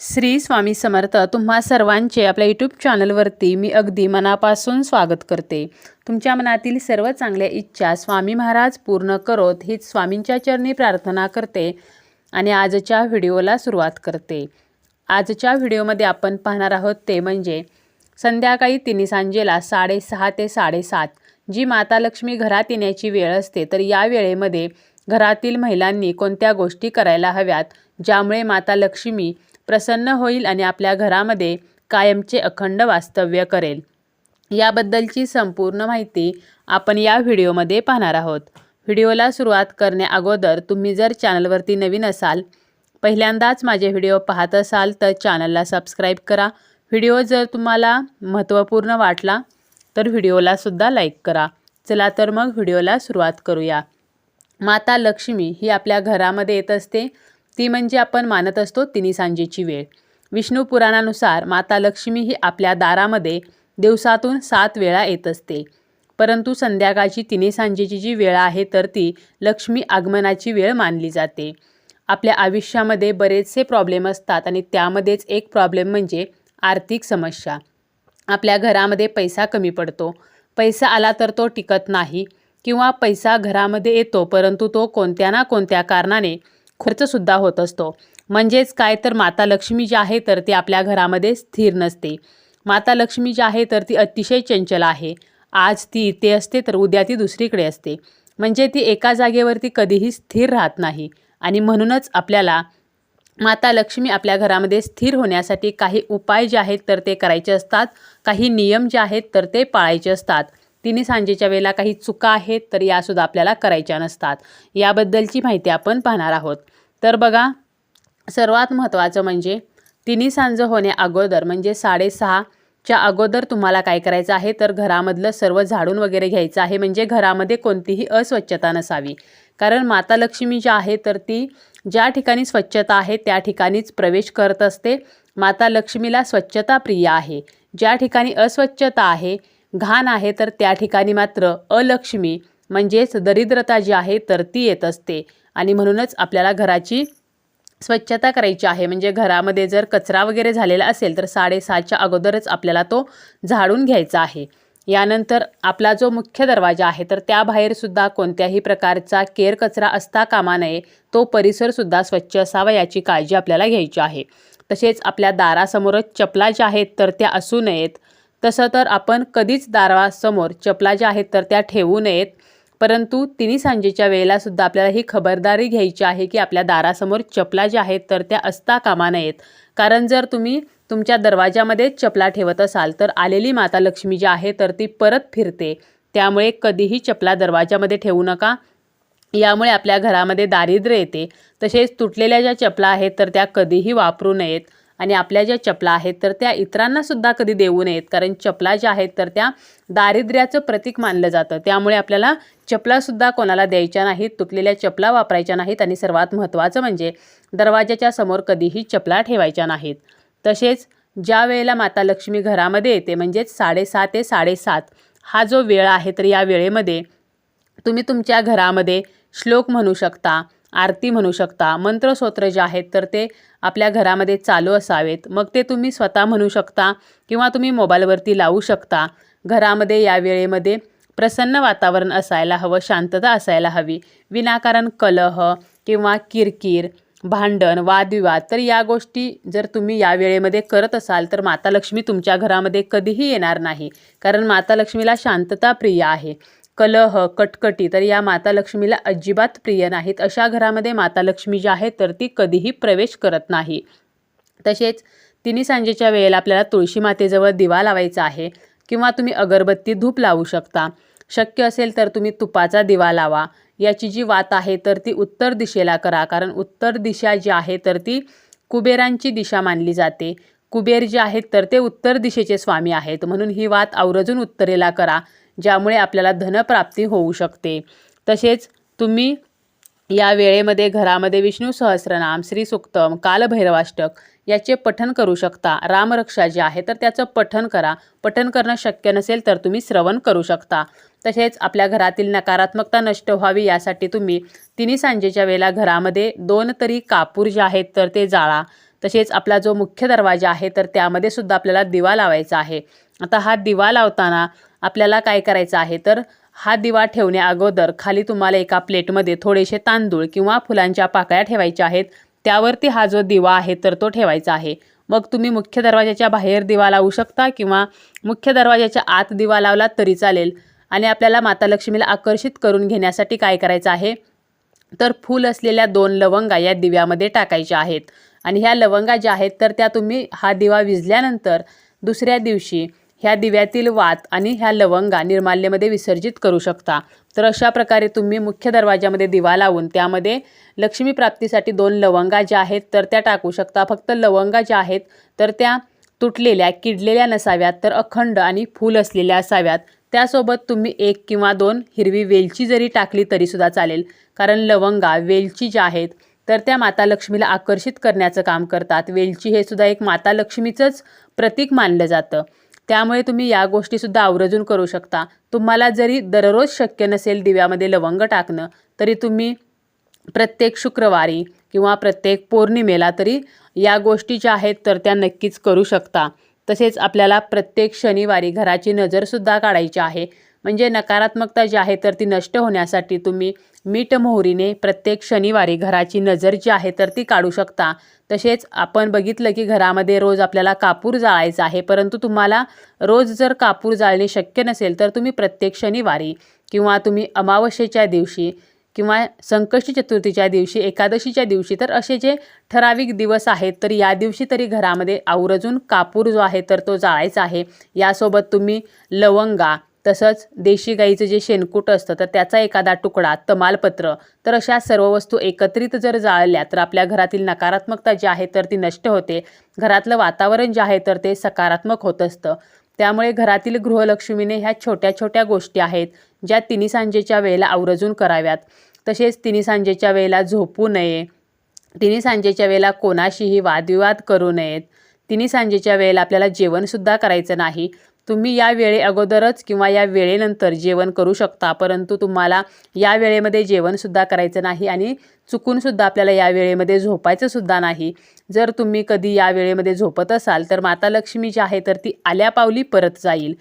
श्री स्वामी समर्थ तुम्हा सर्वांचे आपल्या यूट्यूब चॅनलवरती मी अगदी मनापासून स्वागत करते. तुमच्या मनातील सर्व चांगल्या इच्छा स्वामी महाराज पूर्ण करोत हीच स्वामींच्या चरणी प्रार्थना करते आणि आजच्या व्हिडिओला सुरुवात करते. आजच्या व्हिडिओमध्ये आपण पाहणार आहोत ते म्हणजे संध्याकाळी तिन्ही सांजेला साडेसहा ते साडेसात जी माता लक्ष्मी घरात येण्याची वेळ असते तर या वेळेमध्ये घरातील महिलांनी कोणत्या गोष्टी करायला हव्यात ज्यामुळे माता लक्ष्मी प्रसन्न होईल आणि आपल्या घरामध्ये कायमचे अखंड वास्तव्य करेल. याबद्दलची संपूर्ण माहिती आपण या व्हिडिओमध्ये पाहणार आहोत. व्हिडिओला सुरुवात करण्या अगोदर तुम्ही जर चॅनलवरती नवीन असाल पहिल्यांदाच माझे व्हिडिओ पाहत असाल तर चॅनलला सबस्क्राईब करा. व्हिडिओ जर तुम्हाला महत्त्वपूर्ण वाटला तर व्हिडिओलासुद्धा लाईक करा. चला तर मग व्हिडिओला सुरुवात करूया. माता लक्ष्मी ही आपल्या घरामध्ये येत असते. ती म्हणजे आपण मानत असतो तिन्ही सांजेची वेळ. विष्णू पुराणानुसार माता लक्ष्मी ही आपल्या दारामध्ये दिवसातून सात वेळा येत असते. परंतु संध्याकाळची तिन्ही सांजेची जी वेळ आहे तर ती लक्ष्मी आगमनाची वेळ मानली जाते. आपल्या आयुष्यामध्ये बरेचसे प्रॉब्लेम असतात आणि त्यामध्येच एक प्रॉब्लेम म्हणजे आर्थिक समस्या. आपल्या घरामध्ये पैसा कमी पडतो. पैसा आला तर तो टिकत नाही किंवा पैसा घरामध्ये येतो परंतु तो कोणत्या ना कोणत्या कारणाने खर्चसुद्धा होत असतो. म्हणजेच काय तर माता लक्ष्मी जी आहे तर ती आपल्या घरामध्ये स्थिर नसते. माता लक्ष्मी जी आहे तर ती अतिशय चंचल आहे. आज ती इथे असते तर उद्या ती दुसरीकडे असते. म्हणजे ती एका जागेवरती कधीही स्थिर राहत नाही. आणि म्हणूनच आपल्याला माता लक्ष्मी आपल्या घरामध्ये स्थिर होण्यासाठी काही उपाय जे आहेत तर ते करायचे असतात. काही नियम जे आहेत तर ते पाळायचे असतात. तिन्ही सांजेच्या वेळेला काही चुका आहेत तर यासुद्धा आपल्याला करायच्या नसतात. याबद्दलची माहिती आपण पाहणार आहोत. तर बघा सर्वात महत्त्वाचं म्हणजे तिन्ही सांज होण्या अगोदर म्हणजे साडेसहाच्या अगोदर तुम्हाला काय करायचं आहे? तर घरामधलं सर्व झाडून वगैरे घ्यायचं आहे. म्हणजे घरामध्ये कोणतीही अस्वच्छता नसावी. कारण माता लक्ष्मी जी आहे तर ती ज्या ठिकाणी स्वच्छता आहे त्या ठिकाणीच प्रवेश करत असते. माता लक्ष्मीला स्वच्छता प्रिय आहे. ज्या ठिकाणी अस्वच्छता आहे घाण आहे तर त्या ठिकाणी मात्र अलक्ष्मी म्हणजेच दरिद्रता जी आहे तर ती येत असते. आणि म्हणूनच आपल्याला घराची स्वच्छता करायची आहे. म्हणजे घरामध्ये जर कचरा वगैरे झालेला असेल तर साडेसातच्या अगोदरच आपल्याला तो झाडून घ्यायचा आहे. यानंतर आपला जो मुख्य दरवाजा आहे तर त्याबाहेरसुद्धा कोणत्याही प्रकारचा केर कचरा असता कामा नये. तो परिसरसुद्धा स्वच्छ असावा याची काळजी आपल्याला घ्यायची आहे. तसेच आपल्या दारासमोरच चपला ज्या आहेत तर त्या असू नयेत. तसं तर आपण कधीच दारासमोर चपला ज्या आहेत तर त्या ठेवू नयेत. परंतु तिन्ही सांजेच्या वेळेलासुद्धा आपल्याला ही खबरदारी घ्यायची आहे की आपल्या दारासमोर चपला ज्या आहेत तर त्या असता कामा नयेत. कारण जर तुम्ही तुमच्या दरवाजामध्ये चपला ठेवत असाल तर आलेली माता लक्ष्मी जी आहे तर ती परत फिरते. त्यामुळे कधीही चपला दरवाजामध्ये ठेवू नका. यामुळे आपल्या घरामध्ये दारिद्र्य येते. तसेच तुटलेल्या ज्या चपला आहेत तर त्या कधीही वापरू नयेत. आणि आपल्या ज्या चपला आहेत तर त्या इतरांनासुद्धा कधी देऊ नयेत. कारण चपला ज्या आहेत तर त्या दारिद्र्याचं प्रतीक मानलं जातं. त्यामुळे आपल्याला चपलासुद्धा कोणाला द्यायच्या नाहीत तुटलेल्या चपला वापरायच्या नाहीत आणि सर्वात महत्त्वाचं म्हणजे दरवाजाच्या समोर कधीही चपला ठेवायच्या नाहीत. तसेच ज्या वेळेला माता लक्ष्मी घरामध्ये येते म्हणजेच साडेसात ते साडेसात हा जो वेळ आहे तर या वेळेमध्ये तुम्ही तुमच्या घरामध्ये श्लोक म्हणू शकता. आरती म्हणू शकता. मंत्रस्तोत्र जे आहेत तर ते आपल्या घरामध्ये चालू असावेत. मग ते तुम्ही स्वतः म्हणू शकता किंवा तुम्ही मोबाईलवरती लावू शकता. घरामध्ये या वेळेमध्ये प्रसन्न वातावरण असायला हवं शांतता असायला हवी. विनाकारण कलह किंवा किरकिर भांडण वादविवाद तर या गोष्टी जर तुम्ही या वेळेमध्ये करत असाल तर माता लक्ष्मी तुमच्या घरामध्ये कधीही येणार नाही. कारण माता लक्ष्मीला शांतता प्रिय आहे. कलह कटकटी तर या माता लक्ष्मीला अजिबात प्रिय नाहीत. अशा घरामध्ये माता लक्ष्मी जी आहे तर ती कधीही प्रवेश करत नाही. तसेच तिन्ही सांजेच्या वेळेला आपल्याला तुळशी मातेजवळ दिवा लावायचा आहे किंवा तुम्ही अगरबत्ती धूप लावू शकता. शक्य असेल तर तुम्ही तुपाचा दिवा लावा. याची जी वात आहे तर ती उत्तर दिशेला करा कारण उत्तर दिशा जी आहे तर ती कुबेरांची दिशा मानली जाते. कुबेर जे आहेत तर ते उत्तर दिशेचे स्वामी आहेत. म्हणून ही वात आवर्जून उत्तरेला करा. ज्यामुळे आपल्याला धनप्राप्ती होऊ शकते. तसेच तुम्ही या वेळेमध्ये घरामध्ये विष्णू सहस्रनाम श्री सुक्तम कालभैरवाष्टक याचे पठन करू शकता. रामरक्षा जे आहे तर त्याचं पठन करा. पठन करणं शक्य नसेल तर तुम्ही श्रवण करू शकता. तसेच आपल्या घरातील नकारात्मकता नष्ट व्हावी यासाठी तुम्ही तिन्ही सांजेच्या वेळेला घरामध्ये दोन तरी कापूर जे आहेत तर ते जाळा. तसेच आपला जो मुख्य दरवाजा आहे तर त्यामध्ये सुद्धा आपल्याला दिवा लावायचा आहे. आता हा दिवा लावताना आपल्याला काय करायचं आहे तर हा दिवा ठेवण्या अगोदर खाली तुम्हाला एका प्लेटमध्ये थोडेसे तांदूळ किंवा फुलांच्या पाकळ्या ठेवायच्या आहेत. त्यावरती हा जो दिवा आहे तर तो ठेवायचा आहे. मग तुम्ही मुख्य दरवाजाच्या बाहेर दिवा लावू शकता किंवा मुख्य दरवाजाच्या आत दिवा लावला तरी चालेल. आणि आपल्याला माता लक्ष्मीला आकर्षित करून घेण्यासाठी काय करायचं आहे तर फूल असलेल्या दोन लवंगा या दिव्यामध्ये टाकायच्या आहेत. आणि ह्या लवंगा ज्या आहेत तर त्या तुम्ही हा दिवा विझल्यानंतर दुसऱ्या दिवशी ह्या दिव्यातील वात आणि ह्या लवंगा निर्माल्यमध्ये विसर्जित करू शकता. तर अशा प्रकारे तुम्ही मुख्य दरवाजामध्ये दिवा लावून त्यामध्ये लक्ष्मी प्राप्तीसाठी दोन लवंगा ज्या आहेत तर त्या टाकू शकता. फक्त लवंगा ज्या आहेत तर त्या तुटलेल्या किडलेल्या नसाव्यात तर अखंड आणि फूल असलेल्या असाव्यात. त्यासोबत तुम्ही एक किंवा दोन हिरवी वेलची जरी टाकली तरीसुद्धा चालेल. कारण लवंगा वेलची ज्या आहेत तर त्या माता लक्ष्मीला आकर्षित करण्याचं काम करतात. वेलची हे सुद्धा एक माता लक्ष्मीचंच प्रतीक मानलं जातं. त्यामुळे तुम्ही या गोष्टीसुद्धा आवर्जून करू शकता. तुम्हाला जरी दररोज शक्य नसेल दिव्यामध्ये लवंग टाकणं तरी तुम्ही प्रत्येक शुक्रवारी किंवा प्रत्येक पौर्णिमेला तरी या गोष्टी ज्या आहेत तर त्या नक्कीच करू शकता. तसेच आपल्याला प्रत्येक शनिवारी घराची नजरसुद्धा काढायची आहे. म्हणजे नकारात्मकता जी आहे तर ती नष्ट होण्यासाठी तुम्ही मीठ मोहरीने प्रत्येक शनिवारी घराची नजर जी आहे तर ती काढू शकता. तसेच आपण बघितलं की घरामध्ये रोज आपल्याला कापूर जाळायचा आहे परंतु तुम्हाला रोज जर कापूर जाळणे शक्य नसेल तर तुम्ही प्रत्येक शनिवारी किंवा तुम्ही अमावस्येच्या दिवशी किंवा संकष्टी चतुर्थीच्या दिवशी एकादशीच्या दिवशी तर असे जे ठराविक दिवस आहेत तर या दिवशी तरी घरामध्ये आवर्जून कापूर जो आहे तर तो जाळायचा आहे. यासोबत तुम्ही लवंगा तसंच देशी गाईचं जे शेणकूट असतं तर त्याचा एखादा तुकडा तमालपत्र तर अशा सर्व वस्तू एकत्रित जर जाळल्या तर आपल्या घरातील नकारात्मकता जी आहे तर ती नष्ट होते. घरातलं वातावरण जे आहे तर ते सकारात्मक होत असतं. त्यामुळे घरातील गृहलक्ष्मीने ह्या छोट्या छोट्या गोष्टी आहेत ज्या तिन्ही सांजेच्या वेळेला आवर्जून कराव्यात. तसेच तिन्ही सांजेच्या वेळेला झोपू नये. तिन्ही सांजेच्या वेळेला कोणाशीही वादविवाद करू नयेत. तिन्ही सांजेच्या वेळेला आपल्याला जेवणसुद्धा करायचं नाही. तुम्ही या वेळे अगोदरच किंवा या वेळेनंतर जेवण करू शकता परंतु तुम्हाला या वेळेमध्ये जेवणसुद्धा करायचं नाही आणि चुकूनसुद्धा आपल्याला या वेळेमध्ये झोपायचंसुद्धा नाही. जर तुम्ही कधी या वेळेमध्ये झोपत असाल तर माता लक्ष्मी जी आहे तर ती आल्या पावली परत जाईल.